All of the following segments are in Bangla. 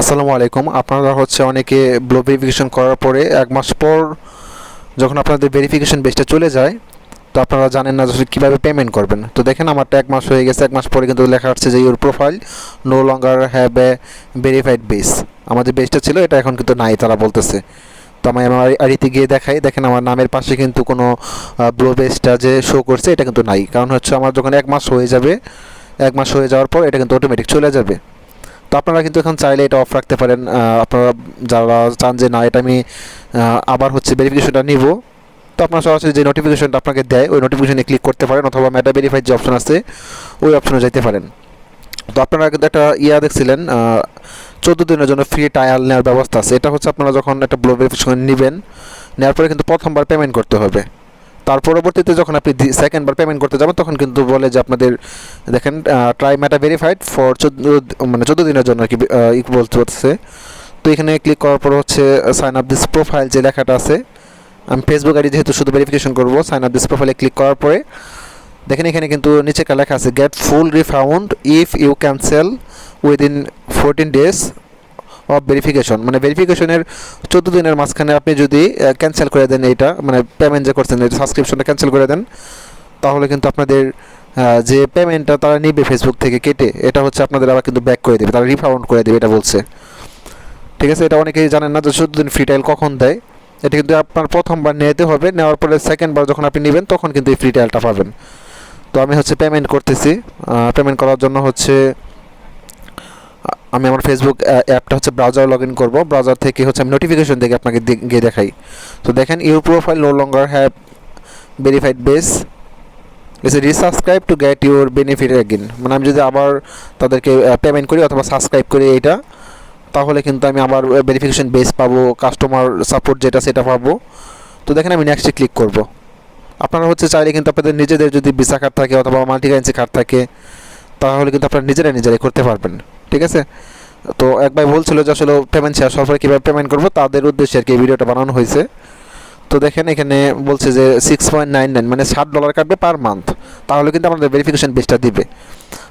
আসসালামু আলাইকুম। আপনারা হচ্ছে অনেকে ব্লো ভেরিফিকেশন করার পরে এক মাস পর যখন আপনাদের ভেরিফিকেশন বেসটা চলে যায়, তো আপনারা জানেন না আসলে কীভাবে পেমেন্ট করবেন। তো দেখেন আমারটা এক মাস হয়ে গেছে, এক মাস পরে কিন্তু লেখা আসছে যে your profile no longer have a verified base আমাদের বেসটা ছিল, এটা এখন কিন্তু নাই তারা বলতেছে। তো আমি আমার আড়িতে গিয়ে দেখাই, দেখেন আমার নামের পাশে কিন্তু কোনো ব্লো বেসটা যে শো করছে, এটা কিন্তু নাই। কারণ হচ্ছে আমার যখন এক মাস হয়ে যাবে, এক মাস হয়ে যাওয়ার পর এটা কিন্তু অটোমেটিক চলে যাবে। তো আপনারা কিন্তু এখন চাইলে এটা অফ রাখতে পারেন আপনারা যারা চান যে না, এটা আমি আবার হচ্ছে ভেরিফিকেশনটা নিব। তো আপনারা সরাসরি যে নোটিফিকেশনটা আপনাকে দেয়, ওই নোটিফিকেশনে ক্লিক করতে পারেন অথবা মেটা ভেরিফাইড যে অপশন আছে, ওই অপশনে যেতে পারেন। তো আপনারা কিন্তু একটা ইয়া দেখছিলেন চোদ্দ দিনের জন্য ফ্রি ট্রায়াল নেওয়ার ব্যবস্থা আছে। এটা হচ্ছে আপনারা যখন একটা ব্লো ভেরিফিকেশন নেবেন, নেওয়ার পরে কিন্তু প্রথমবার পেমেন্ট করতে হবে। তার পরবর্তীতে যখন আপনি সেকেন্ডবার পেমেন্ট করতে যাবেন, তখন কিন্তু বলে যে আপনাদের, দেখেন ট্রাই ম্যাটা ভেরিফাইড ফর চোদ্দ মানে চোদ্দ দিনের জন্য আর কি বলতে হচ্ছে। তো এখানে ক্লিক করার পর হচ্ছে সাইন আপ দিস প্রোফাইল যে লেখাটা আছে, আমি ফেসবুক আইডি যেহেতু শুধু ভেরিফিকেশন করব সাইন আপ দিস প্রোফাইলে ক্লিক করার পরে, দেখেন এখানে কিন্তু নিচে লেখা আছে get full refund if you cancel within fourteen days of verification মানে ভেরিফিকেশনের চোদ্দ দিনের মাঝখানে আপনি যদি ক্যান্সেল করে দেন এইটা মানে পেমেন্ট যে করছেন এটা সাবস্ক্রিপশনটা ক্যান্সেল করে দেন, তাহলে কিন্তু আপনাদের যে পেমেন্টটা তারা নিবে ফেসবুক থেকে কেটে, এটা হচ্ছে আপনাদের আবার কিন্তু ব্যাক করে দেবে, তারা রিফাউন্ড করে দেবে, এটা বলছে। ঠিক আছে? এটা অনেকেই জানেন না যে চোদ্দ দিন ফ্রি টাইল কখন দেয়। এটা কিন্তু আপনার প্রথমবার নিতে হবে, নেওয়ার পরে সেকেন্ডবার যখন আপনি নেবেন, তখন কিন্তু এই ফ্রি টাইলটা পাবেন। তো আমি হচ্ছে পেমেন্ট করতেছি পেমেন্ট করার জন্য হচ্ছে আমি আমার ফেসবুক অ্যাপটা হচ্ছে ব্রাউজার লগ ইন করব। ব্রাউজার থেকে হচ্ছে আমি নোটিফিকেশন দেখে আপনাকে গিয়ে দেখাই। তো দেখেন your profile no longer have verified badge is resubscribe to get your benefit again মানে আমি যদি আবার তাদেরকে পেমেন্ট করি অথবা সাবস্ক্রাইব করি এইটা তাহলে কিন্তু আমি আবার ভেরিফিকেশন বেস পাবো কাস্টমার সাপোর্ট যেটা সেটা পাবো। তো দেখেন, আমি নেক্সটে ক্লিক করব। আপনারা হচ্ছে চাইলে কিন্তু আপনাদের নিজেদের যদি ভিসা কার্ড থাকে অথবা মাল্টি কারেন্সি কার্ড থাকে, তাহলে কিন্তু আপনারা নিজেরা নিজেরাই করতে পারবেন। ঠিক আছে? তো একবার বলছিল যে আসলে পেমেন্ট হওয়ার পরে কীভাবে পেমেন্ট করব, তাদের উদ্দেশ্যে আর কি ভিডিওটা বানানো হয়েছে। তো দেখেন এখানে বলছে যে সিক্স পয়েন্ট নাইন নাইন মানে ষাট ডলার কাটবে পার মান্থ তাহলে কিন্তু আপনাদের ভেরিফিকেশন বেসটা দিবে।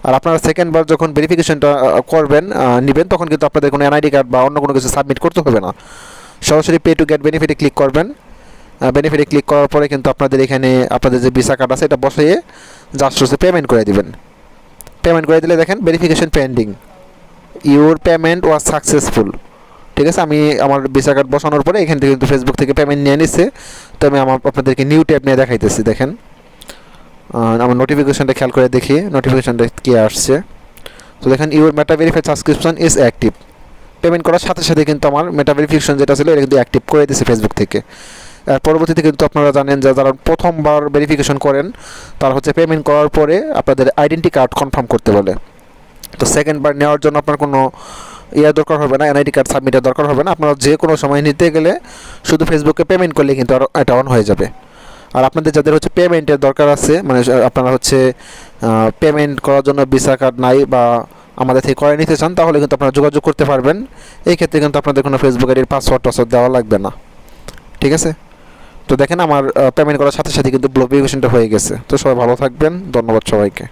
আর আপনারা সেকেন্ডবার যখন ভেরিফিকেশনটা করবেন নেবেন, তখন কিন্তু আপনাদের কোনো এনআইডি কার্ড বা অন্য কোনো কিছু সাবমিট করতে হবে না। সরাসরি পে টু গেট বেনিফিটে ক্লিক করবেন। বেনিফিটে ক্লিক করার পরে কিন্তু আপনাদের এখানে আপনাদের যে ভিসা কার্ড আছে, এটা বসিয়ে জাস্ট পেমেন্ট করে দিবেন। পেমেন্ট করে দিলে দেখেন verification pending your payment was successful ঠিক আছে? আমি আমার ভিসা কার্ড বসানোর পরে এখান থেকে কিন্তু ফেসবুক থেকে পেমেন্ট নিয়ে নিচ্ছে তো আমি আমার আপনাদেরকে নিউ ট্যাব নিয়ে দেখাইতেছি, দেখেন। আমার নোটিফিকেশনটা খেয়াল করে দেখি। নোটিফিকেশনটা কি আসছে? তো দেখেন your Meta verified subscription is active payment করার সাথে সাথে কিন্তু আমার মেটা ভেরিফিকেশন যেটা ছিল, এটা কিন্তু অ্যাক্টিভ করে দিয়েছে ফেসবুক থেকে। আর পরবর্তীতে কিন্তু আপনারা জানেন যে যারা প্রথমবার ভেরিফিকেশন করেন, তারা হচ্ছে পেমেন্ট করার পরে আপনাদের আইডেন্টি কার্ড কনফার্ম করতে বলে। তো সেকেন্ড বার নেওয়ার জন্য আপনার কোনো ইয়া দরকার হবে না এনআইডি কার্ড সাবমিটের দরকার হবে না। আপনারা যে কোনো সময় নিতে গেলে শুধু ফেসবুকে পেমেন্ট করলে কিন্তু আর এটা অন হয়ে যাবে। আর আপনাদের যাদের হচ্ছে পেমেন্টের দরকার আছে মানে আপনারা হচ্ছে পেমেন্ট করার জন্য ভিসা কার্ড নাই বা আমাদের থেকে করে নিতে চান, তাহলে কিন্তু আপনারা যোগাযোগ করতে পারবেন। এই ক্ষেত্রে কিন্তু আপনাদের কোনো ফেসবুক আইডির পাসওয়ার্ড টাসওয়ার্ড দেওয়া লাগবে না। ঠিক আছে? তো দেখেন আমার পেমেন্ট করার সাথে সাথে কিন্তু ব্লক হয়ে গেছে। তো সবাই ভালো থাকবেন। ধন্যবাদ সবাইকে।